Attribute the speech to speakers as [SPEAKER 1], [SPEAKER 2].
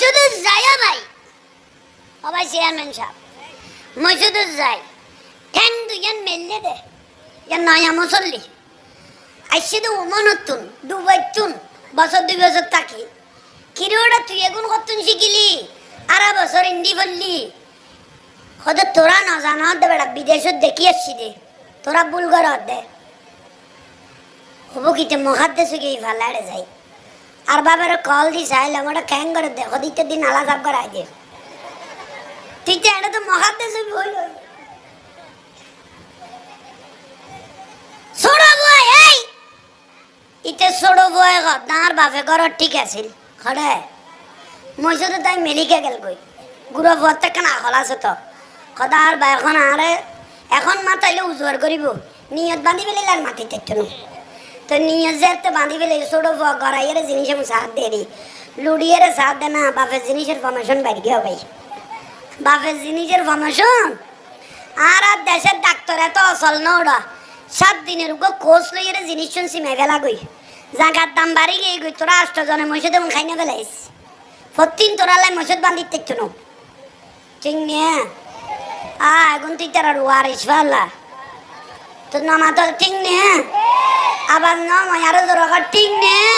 [SPEAKER 1] মসুদে যায় ভাই। সবাই চেয়ারম্যান সাহেব। মসুদে যায়। ঠ্যাং দুজন মেললে দে। নয়া মুসল্লি। আইসে তো উমনতুন দুবাইতুন বছর দুই বছর থাকি। কিরে ওটা তুই এগুন কতুন শিখিলি? আরা বছর ইন্দি বললি। কত তোরা না জানা দে বেড়া, বিদেশত দেখি আসছি দে। তোরা ভুল কর দে। হব কিতে মখার দেশে গিয়ে ফালাড়ে যাই। আর বাবার কল দি চাইলাম ওটা ক্যাং করে দেখো দিতে দিন আলা সাপ করাই দে তুই তো এটা তো মখার দেশে ভুল হইল। বাপে ঠিক আছিল তাই মেলিকে গেল আছে এখন করিব নিয়ত বাঁধি পেলে আর মাটি তেতো তো নিয়ত যে তো বাঁধি ছোড়ো বয় গড়াইয়ের জিনিস আমি সাথ দিয়ে দিই। লুড়িয়ের সাথ দে না, বাপের জিনিসের ফরমেশন বাইরে গিয়ে ভাই বাপের জিনিসের ফরমেশন আর আর দেশের ডাক্তার এত অসল না ওরা। সাত দিনের উপর কোচ লইয়ে জিনিস শুনছি মেঘেলা গই জাগার দাম বাড়ি গিয়ে গই তোরা আষ্টজনে জনে মহিষে তেমন খাই না ফেলাইস। ফতিন তোরা লাই মহিষত বান্ধি দেখছ না ঠিক নিয়ে? আ এখন তুই তারা ওয়ারিস পাল্লা তো নামা তো ঠিক নিয়ে? আবার না আরও জোর ঠিক নিয়ে